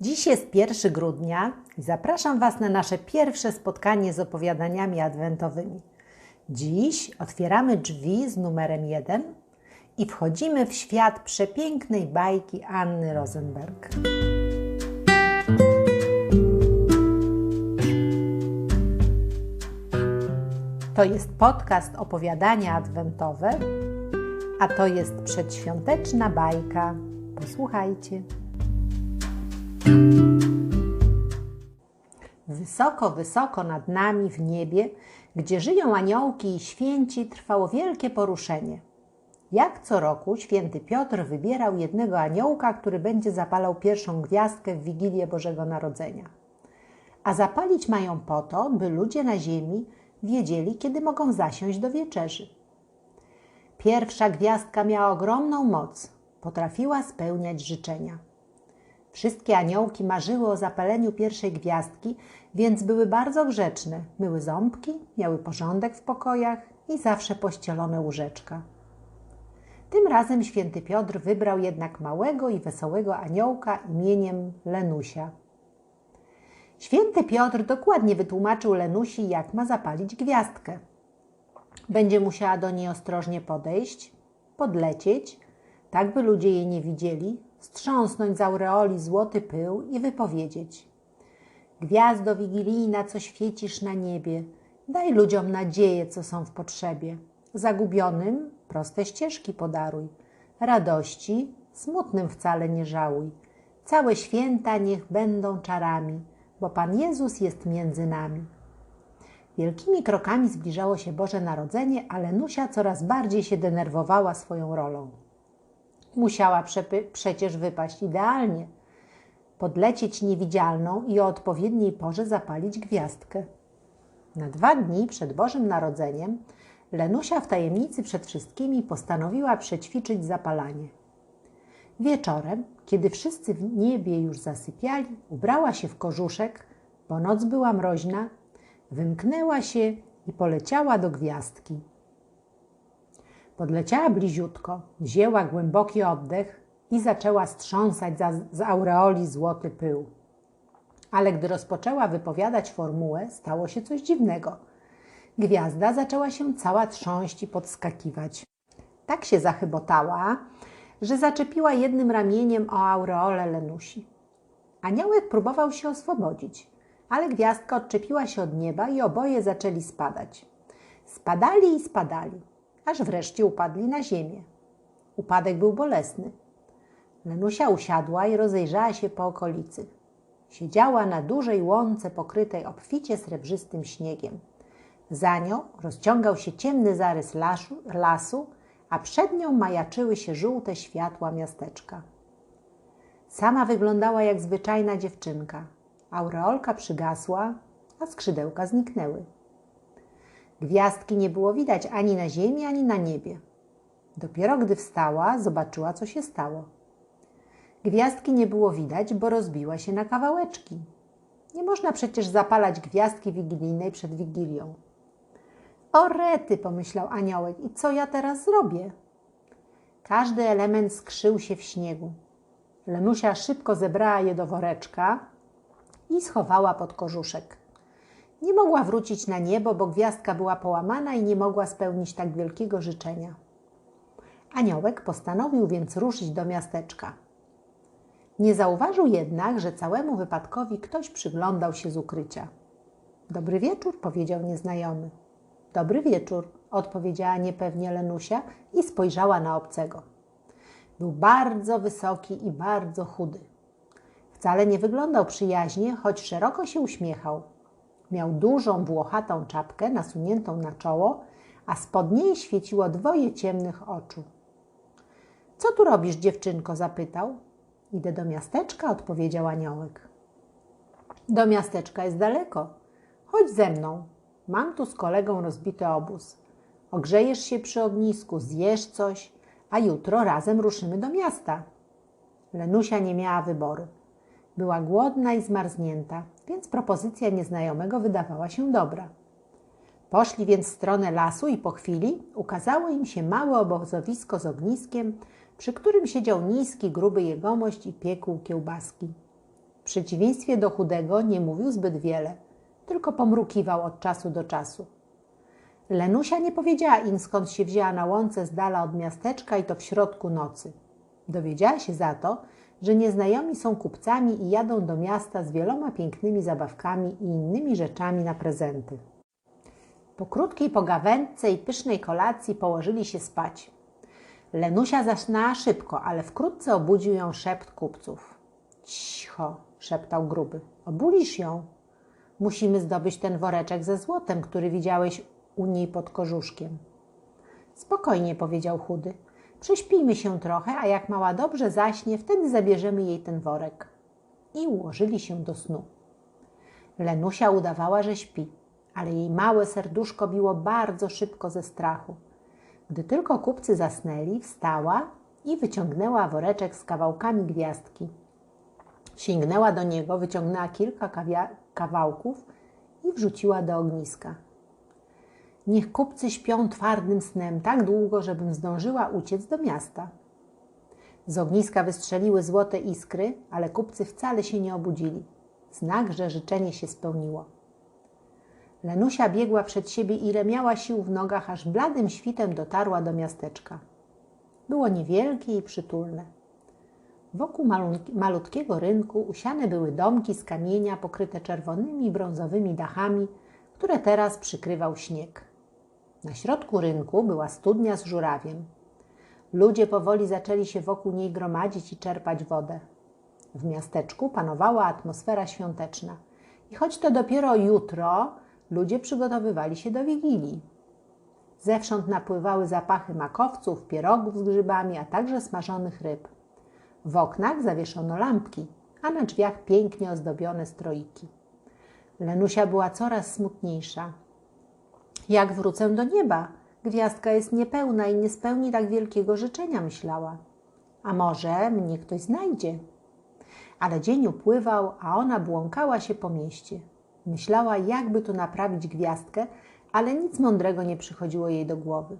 Dziś jest 1 grudnia i zapraszam Was na nasze pierwsze spotkanie z opowiadaniami adwentowymi. Dziś otwieramy drzwi z numerem 1 i wchodzimy w świat przepięknej bajki Anny Rosenberg. To jest podcast opowiadania adwentowe, a to jest przedświąteczna bajka. Posłuchajcie. Wysoko, wysoko nad nami w niebie, gdzie żyją aniołki i święci, trwało wielkie poruszenie. Jak co roku święty Piotr wybierał jednego aniołka, który będzie zapalał pierwszą gwiazdkę w Wigilię Bożego Narodzenia. A zapalić mają po to, by ludzie na ziemi wiedzieli, kiedy mogą zasiąść do wieczerzy. Pierwsza gwiazdka miała ogromną moc, potrafiła spełniać życzenia. Wszystkie aniołki marzyły o zapaleniu pierwszej gwiazdki, więc były bardzo grzeczne. Myły ząbki, miały porządek w pokojach i zawsze pościelone łóżeczka. Tym razem święty Piotr wybrał jednak małego i wesołego aniołka imieniem Lenusia. Święty Piotr dokładnie wytłumaczył Lenusi, jak ma zapalić gwiazdkę. Będzie musiała do niej ostrożnie podejść, podlecieć, tak by ludzie jej nie widzieli, strząsnąć z aureoli złoty pył i wypowiedzieć: Gwiazdo wigilijna, co świecisz na niebie, daj ludziom nadzieję, co są w potrzebie. Zagubionym proste ścieżki podaruj, radości smutnym wcale nie żałuj. Całe święta niech będą czarami, bo Pan Jezus jest między nami. Wielkimi krokami zbliżało się Boże Narodzenie, ale Nusia coraz bardziej się denerwowała swoją rolą. Musiała przecież wypaść idealnie, podlecieć niewidzialną i o odpowiedniej porze zapalić gwiazdkę. Na dwa dni przed Bożym Narodzeniem Lenusia w tajemnicy przed wszystkimi postanowiła przećwiczyć zapalanie. Wieczorem, kiedy wszyscy w niebie już zasypiali, ubrała się w kożuszek, bo noc była mroźna, wymknęła się i poleciała do gwiazdki. Podleciała bliziutko, wzięła głęboki oddech i zaczęła strząsać za, z aureoli złoty pył. Ale gdy rozpoczęła wypowiadać formułę, stało się coś dziwnego. Gwiazda zaczęła się cała trząść i podskakiwać. Tak się zachybotała, że zaczepiła jednym ramieniem o aureolę Lenusi. Aniołek próbował się oswobodzić, ale gwiazdka odczepiła się od nieba i oboje zaczęli spadać. Spadali i spadali aż wreszcie upadli na ziemię. Upadek był bolesny. Lenusia usiadła i rozejrzała się po okolicy. Siedziała na dużej łące pokrytej obficie srebrzystym śniegiem. Za nią rozciągał się ciemny zarys lasu, lasu, a przed nią majaczyły się żółte światła miasteczka. Sama wyglądała jak zwyczajna dziewczynka. Aureolka przygasła, a skrzydełka zniknęły. Gwiazdki nie było widać ani na ziemi, ani na niebie. Dopiero gdy wstała, zobaczyła, co się stało. Gwiazdki nie było widać, bo rozbiła się na kawałeczki. Nie można przecież zapalać gwiazdki wigilijnej przed wigilią. O rety, pomyślał aniołek, i co ja teraz zrobię? Każdy element skrzył się w śniegu. Lenusia szybko zebrała je do woreczka i schowała pod kożuszek. Nie mogła wrócić na niebo, bo gwiazdka była połamana i nie mogła spełnić tak wielkiego życzenia. Aniołek postanowił więc ruszyć do miasteczka. Nie zauważył jednak, że całemu wypadkowi ktoś przyglądał się z ukrycia. Dobry wieczór, powiedział nieznajomy. Dobry wieczór, odpowiedziała niepewnie Lenusia i spojrzała na obcego. Był bardzo wysoki i bardzo chudy. Wcale nie wyglądał przyjaźnie, choć szeroko się uśmiechał. Miał dużą, włochatą czapkę nasuniętą na czoło, a spod niej świeciło dwoje ciemnych oczu. Co tu robisz, dziewczynko? zapytał. Idę do miasteczka, odpowiedział aniołek. Do miasteczka jest daleko. Chodź ze mną. Mam tu z kolegą rozbity obóz. Ogrzejesz się przy ognisku, zjesz coś, a jutro razem ruszymy do miasta. Lenusia nie miała wyboru. Była głodna i zmarznięta, więc propozycja nieznajomego wydawała się dobra. Poszli więc w stronę lasu i po chwili ukazało im się małe obozowisko z ogniskiem, przy którym siedział niski, gruby jegomość i piekł kiełbaski. przeciwieństwie do chudego nie mówił zbyt wiele, tylko pomrukiwał od czasu do czasu. Lenusia nie powiedziała im, skąd się wzięła na łące z dala od miasteczka i to w środku nocy. Dowiedziała się za to, że nieznajomi są kupcami i jadą do miasta z wieloma pięknymi zabawkami i innymi rzeczami na prezenty. Po krótkiej pogawędce i pysznej kolacji położyli się spać. Lenusia zasnęła szybko, ale wkrótce obudził ją szept kupców. Cicho, szeptał gruby. Obulisz ją. Musimy zdobyć ten woreczek ze złotem, który widziałeś u niej pod kożuszkiem. Spokojnie, powiedział chudy. Prześpijmy się trochę, a jak mała dobrze zaśnie, wtedy zabierzemy jej ten worek. I ułożyli się do snu. Lenusia udawała, że śpi, ale jej małe serduszko biło bardzo szybko ze strachu. Gdy tylko kupcy zasnęli, wstała i wyciągnęła woreczek z kawałkami gwiazdki. Sięgnęła do niego, wyciągnęła kilka kawałków i wrzuciła do ogniska. Niech kupcy śpią twardym snem tak długo, żebym zdążyła uciec do miasta. Z ogniska wystrzeliły złote iskry, ale kupcy wcale się nie obudzili. Znak, że życzenie się spełniło. Lenusia biegła przed siebie, ile miała sił w nogach, aż bladym świtem dotarła do miasteczka. Było niewielkie i przytulne. Wokół malutkiego rynku usiane były domki z kamienia pokryte czerwonymi i brązowymi dachami, które teraz przykrywał śnieg. Na środku rynku była studnia z żurawiem. Ludzie powoli zaczęli się wokół niej gromadzić i czerpać wodę. W miasteczku panowała atmosfera świąteczna. I choć to dopiero jutro, ludzie przygotowywali się do wigilii. Zewsząd napływały zapachy makowców, pierogów z grzybami, a także smażonych ryb. W oknach zawieszono lampki, a na drzwiach pięknie ozdobione stroiki. Lenusia była coraz smutniejsza. Jak wrócę do nieba? Gwiazdka jest niepełna i nie spełni tak wielkiego życzenia, myślała. A może mnie ktoś znajdzie? Ale dzień upływał, a ona błąkała się po mieście. Myślała, jakby tu naprawić gwiazdkę, ale nic mądrego nie przychodziło jej do głowy.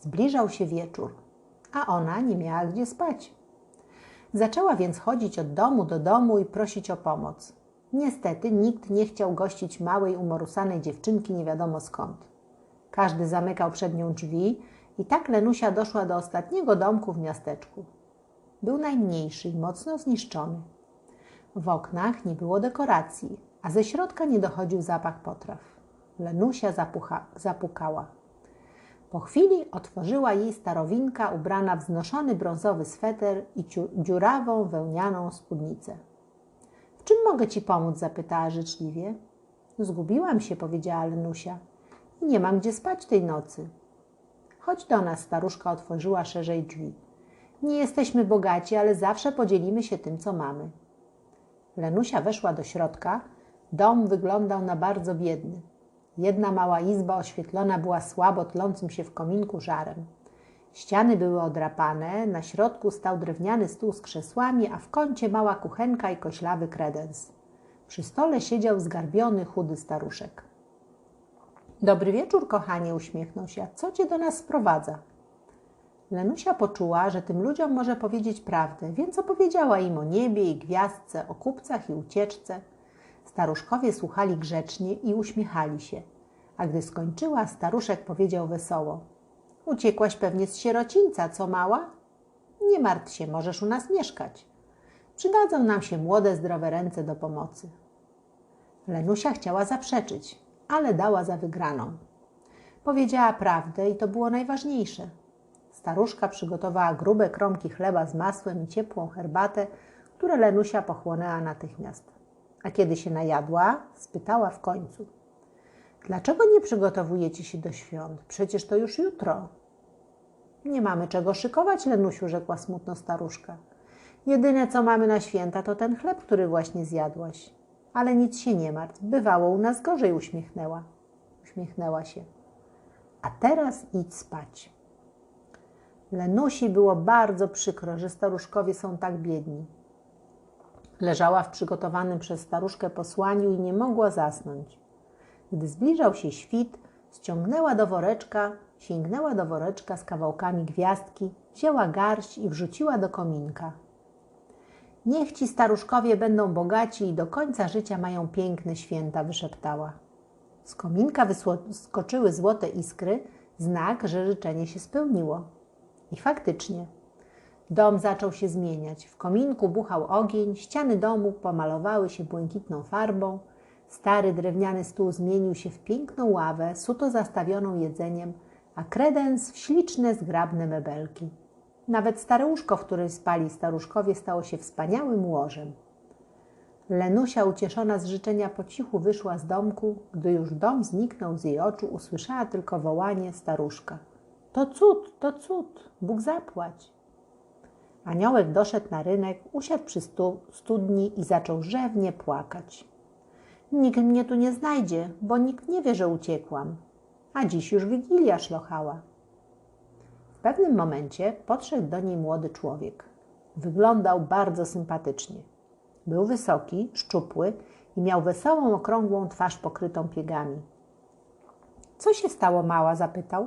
Zbliżał się wieczór, a ona nie miała gdzie spać. Zaczęła więc chodzić od domu do domu i prosić o pomoc. Niestety nikt nie chciał gościć małej, umorusanej dziewczynki nie wiadomo skąd. Każdy zamykał przed nią drzwi i tak Lenusia doszła do ostatniego domku w miasteczku. Był najmniejszy i mocno zniszczony. W oknach nie było dekoracji, a ze środka nie dochodził zapach potraw. Lenusia zapucha, zapukała. Po chwili otworzyła jej starowinka ubrana w znoszony brązowy sweter i dziurawą wełnianą spódnicę. Czym mogę ci pomóc? zapytała życzliwie. Zgubiłam się, powiedziała Lenusia. I nie mam gdzie spać tej nocy. Chodź do nas, staruszka otworzyła szerzej drzwi. Nie jesteśmy bogaci, ale zawsze podzielimy się tym, co mamy. Lenusia weszła do środka. Dom wyglądał na bardzo biedny. Jedna mała izba oświetlona była słabo tlącym się w kominku żarem. Ściany były odrapane, na środku stał drewniany stół z krzesłami, a w kącie mała kuchenka i koślawy kredens. Przy stole siedział zgarbiony, chudy staruszek. Dobry wieczór, kochanie, uśmiechnął się. Co cię do nas sprowadza? Lenusia poczuła, że tym ludziom może powiedzieć prawdę, więc opowiedziała im o niebie i gwiazdce, o kupcach i ucieczce. Staruszkowie słuchali grzecznie i uśmiechali się. A gdy skończyła, staruszek powiedział wesoło: Uciekłaś pewnie z sierocińca, co mała? Nie martw się, możesz u nas mieszkać. Przydadzą nam się młode, zdrowe ręce do pomocy. Lenusia chciała zaprzeczyć, ale dała za wygraną. Powiedziała prawdę i to było najważniejsze. Staruszka przygotowała grube kromki chleba z masłem i ciepłą herbatę, które Lenusia pochłonęła natychmiast. A kiedy się najadła, spytała w końcu: Dlaczego nie przygotowujecie się do świąt? Przecież to już jutro. Nie mamy czego szykować, Lenusiu, rzekła smutno staruszka. Jedyne, co mamy na święta, to ten chleb, który właśnie zjadłaś. Ale nic się nie martw, bywało u nas gorzej, uśmiechnęła. Uśmiechnęła się. A teraz idź spać. Lenusi było bardzo przykro, że staruszkowie są tak biedni. Leżała w przygotowanym przez staruszkę posłaniu i nie mogła zasnąć. Gdy zbliżał się świt, ściągnęła do woreczka, sięgnęła do woreczka z kawałkami gwiazdki, wzięła garść i wrzuciła do kominka. Niech ci staruszkowie będą bogaci i do końca życia mają piękne święta, wyszeptała. Z kominka wyskoczyły złote iskry, znak, że życzenie się spełniło. I faktycznie. Dom zaczął się zmieniać. W kominku buchał ogień, ściany domu pomalowały się błękitną farbą, stary drewniany stół zmienił się w piękną ławę, suto zastawioną jedzeniem, a kredens w śliczne, zgrabne mebelki. Nawet stare łóżko, w którym spali staruszkowie, stało się wspaniałym łożem. Lenusia, ucieszona z życzenia, po cichu wyszła z domku. Gdy już dom zniknął z jej oczu, usłyszała tylko wołanie staruszka. To cud, to cud, Bóg zapłać. Aniołek doszedł na rynek, usiadł przy stu, studni i zaczął rzewnie płakać. Nikt mnie tu nie znajdzie, bo nikt nie wie, że uciekłam. A dziś już Wigilia szlochała. W pewnym momencie podszedł do niej młody człowiek. Wyglądał bardzo sympatycznie. Był wysoki, szczupły i miał wesołą, okrągłą twarz pokrytą piegami. Co się stało, mała? zapytał.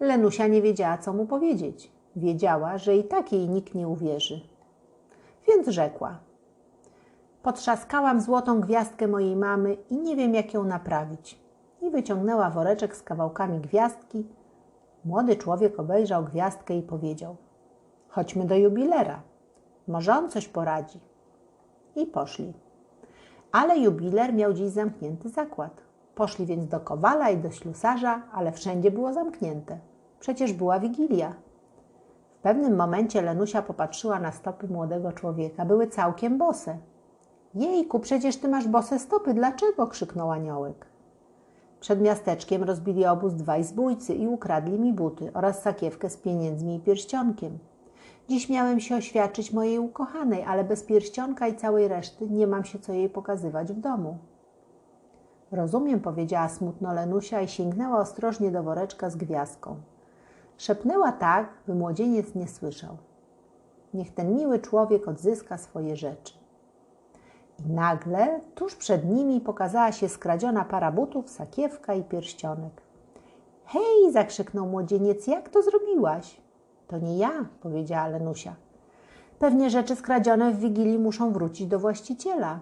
Lenusia nie wiedziała, co mu powiedzieć. Wiedziała, że i tak jej nikt nie uwierzy. Więc rzekła: Potrzaskałam złotą gwiazdkę mojej mamy i nie wiem, jak ją naprawić. I wyciągnęła woreczek z kawałkami gwiazdki. Młody człowiek obejrzał gwiazdkę i powiedział: Chodźmy do jubilera. Może on coś poradzi. I poszli. Ale jubiler miał dziś zamknięty zakład. Poszli więc do kowala i do ślusarza, ale wszędzie było zamknięte. Przecież była wigilia. W pewnym momencie Lenusia popatrzyła na stopy młodego człowieka. Były całkiem bose. Jejku, przecież ty masz bose stopy. Dlaczego? krzyknął aniołek. Przed miasteczkiem rozbili obóz dwaj zbójcy i ukradli mi buty oraz sakiewkę z pieniędzmi i pierścionkiem. Dziś miałem się oświadczyć mojej ukochanej, ale bez pierścionka i całej reszty nie mam się co jej pokazywać w domu. Rozumiem, powiedziała smutno Lenusia i sięgnęła ostrożnie do woreczka z gwiazdką. Szepnęła tak, by młodzieniec nie słyszał. Niech ten miły człowiek odzyska swoje rzeczy. Nagle tuż przed nimi pokazała się skradziona para butów, sakiewka i pierścionek. Hej! zakrzyknął młodzieniec, jak to zrobiłaś? To nie ja, powiedziała Lenusia. Pewnie rzeczy skradzione w Wigilii muszą wrócić do właściciela.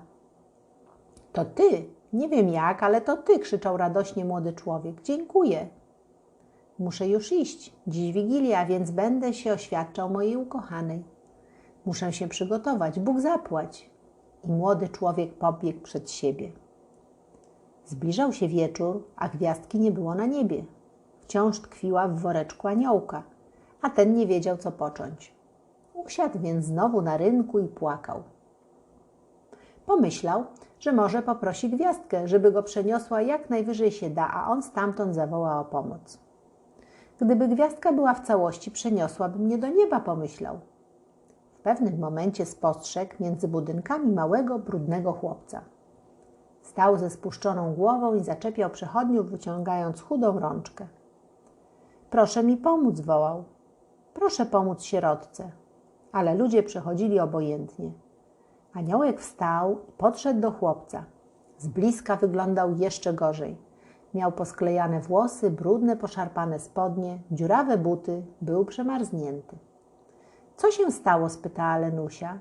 To ty, nie wiem jak, ale to ty, krzyczał radośnie młody człowiek. Dziękuję. Muszę już iść. Dziś Wigilia, więc będę się oświadczał mojej ukochanej. Muszę się przygotować. Bóg zapłać. I młody człowiek pobiegł przed siebie. Zbliżał się wieczór, a gwiazdki nie było na niebie. Wciąż tkwiła w woreczku aniołka, a ten nie wiedział, co począć. Usiadł więc znowu na rynku i płakał. Pomyślał, że może poprosi gwiazdkę, żeby go przeniosła jak najwyżej się da, a on stamtąd zawoła o pomoc. Gdyby gwiazdka była w całości, przeniosłaby mnie do nieba, pomyślał. Pewnym momencie spostrzegł między budynkami małego, brudnego chłopca. Stał ze spuszczoną głową i zaczepiał przechodniów, wyciągając chudą rączkę. Proszę mi pomóc, wołał. Proszę pomóc sierotce. Ale ludzie przechodzili obojętnie. Aniołek wstał i podszedł do chłopca. Z bliska wyglądał jeszcze gorzej. Miał posklejane włosy, brudne, poszarpane spodnie, dziurawe buty, był przemarznięty. Co się stało? spytała Lenusia.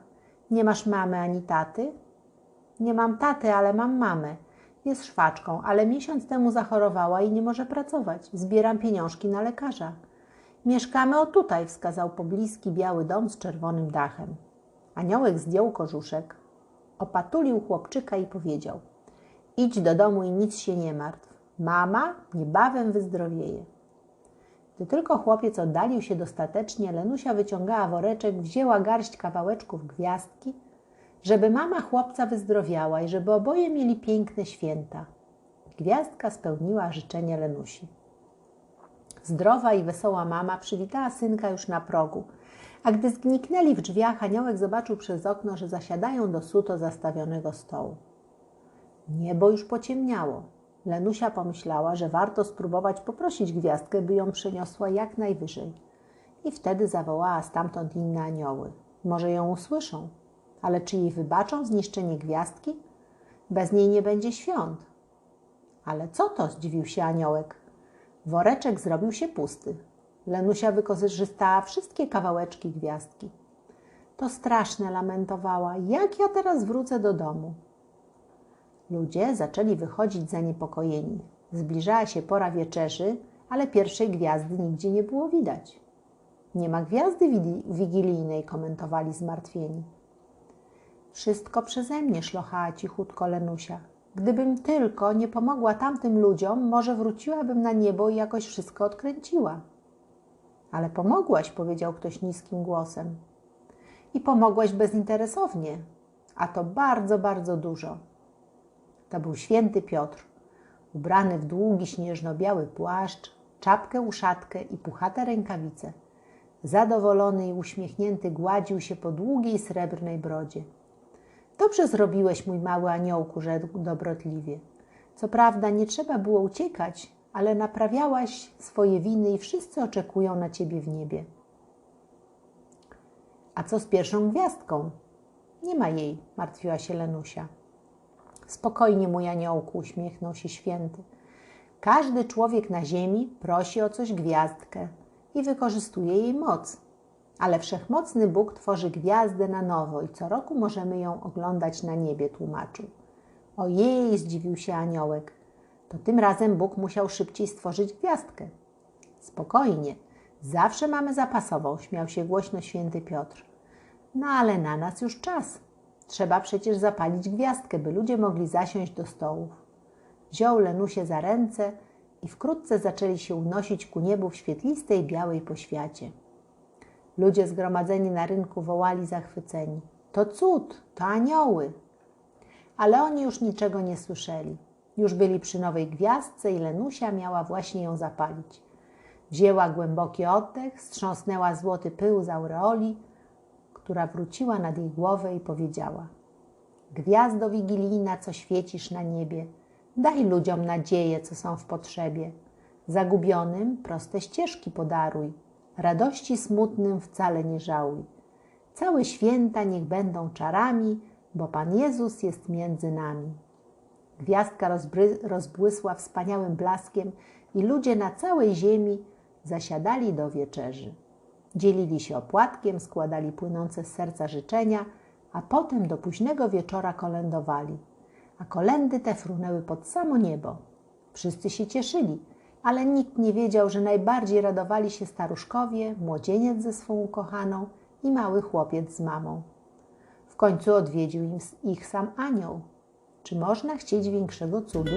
Nie masz mamy ani taty? Nie mam taty, ale mam mamę. Jest szwaczką, ale miesiąc temu zachorowała i nie może pracować. Zbieram pieniążki na lekarza. Mieszkamy o tutaj, wskazał pobliski biały dom z czerwonym dachem. Aniołek zdjął kożuszek, opatulił chłopczyka i powiedział: Idź do domu i nic się nie martw. Mama niebawem wyzdrowieje. Gdy tylko chłopiec oddalił się dostatecznie, Lenusia wyciągała woreczek, wzięła garść kawałeczków gwiazdki, żeby mama chłopca wyzdrowiała i żeby oboje mieli piękne święta. Gwiazdka spełniła życzenie Lenusi. Zdrowa i wesoła mama przywitała synka już na progu, a gdy zgniknęli w drzwiach, aniołek zobaczył przez okno, że zasiadają do suto zastawionego stołu. Niebo już pociemniało. Lenusia pomyślała, że warto spróbować poprosić gwiazdkę, by ją przeniosła jak najwyżej. I wtedy zawołała stamtąd inne anioły. Może ją usłyszą, ale czy jej wybaczą zniszczenie gwiazdki? Bez niej nie będzie świąt. Ale co to? zdziwił się aniołek. Woreczek zrobił się pusty. Lenusia wykorzystała wszystkie kawałeczki gwiazdki. To straszne, lamentowała. Jak ja teraz wrócę do domu? Ludzie zaczęli wychodzić zaniepokojeni. Zbliżała się pora wieczerzy, ale pierwszej gwiazdy nigdzie nie było widać. Nie ma gwiazdy wigilijnej, komentowali zmartwieni. Wszystko przeze mnie, szlochała cichutko Lenusia. Gdybym tylko nie pomogła tamtym ludziom, może wróciłabym na niebo i jakoś wszystko odkręciła. Ale pomogłaś, powiedział ktoś niskim głosem. I pomogłaś bezinteresownie, a to bardzo, bardzo dużo. To był święty Piotr, ubrany w długi śnieżno-biały płaszcz, czapkę uszatkę i puchate rękawice. Zadowolony i uśmiechnięty gładził się po długiej srebrnej brodzie. Dobrze zrobiłeś, mój mały aniołku, rzekł dobrotliwie. Co prawda nie trzeba było uciekać, ale naprawiałaś swoje winy i wszyscy oczekują na ciebie w niebie. A co z pierwszą gwiazdką? Nie ma jej, martwiła się Lenusia. Spokojnie, mój aniołku, uśmiechnął się święty. Każdy człowiek na ziemi prosi o coś gwiazdkę i wykorzystuje jej moc. Ale wszechmocny Bóg tworzy gwiazdę na nowo i co roku możemy ją oglądać na niebie, tłumaczył. Ojej, zdziwił się aniołek. To tym razem Bóg musiał szybciej stworzyć gwiazdkę. Spokojnie, zawsze mamy zapasową, śmiał się głośno święty Piotr. No ale na nas już czas. Trzeba przecież zapalić gwiazdkę, by ludzie mogli zasiąść do stołów. Wziął Lenusię za ręce i wkrótce zaczęli się unosić ku niebu w świetlistej białej poświacie. Ludzie zgromadzeni na rynku wołali zachwyceni. To cud, to anioły. Ale oni już niczego nie słyszeli. Już byli przy nowej gwiazdce i Lenusia miała właśnie ją zapalić. Wzięła głęboki oddech, strząsnęła złoty pył z aureoli, która wróciła nad jej głowę i powiedziała: Gwiazdo wigilijna, co świecisz na niebie, daj ludziom nadzieję, co są w potrzebie. Zagubionym proste ścieżki podaruj, radości smutnym wcale nie żałuj. Całe święta niech będą czarami, bo Pan Jezus jest między nami. Gwiazdka rozbłysła wspaniałym blaskiem i ludzie na całej ziemi zasiadali do wieczerzy. Dzielili się opłatkiem, składali płynące z serca życzenia, a potem do późnego wieczora kolędowali. A kolendy te frunęły pod samo niebo. Wszyscy się cieszyli, ale nikt nie wiedział, że najbardziej radowali się staruszkowie, młodzieniec ze swą ukochaną i mały chłopiec z mamą. W końcu odwiedził ich sam anioł. Czy można chcieć większego cudu?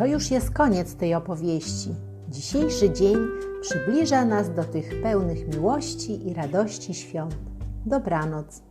To już jest koniec tej opowieści. Dzisiejszy dzień przybliża nas do tych pełnych miłości i radości świąt. Dobranoc.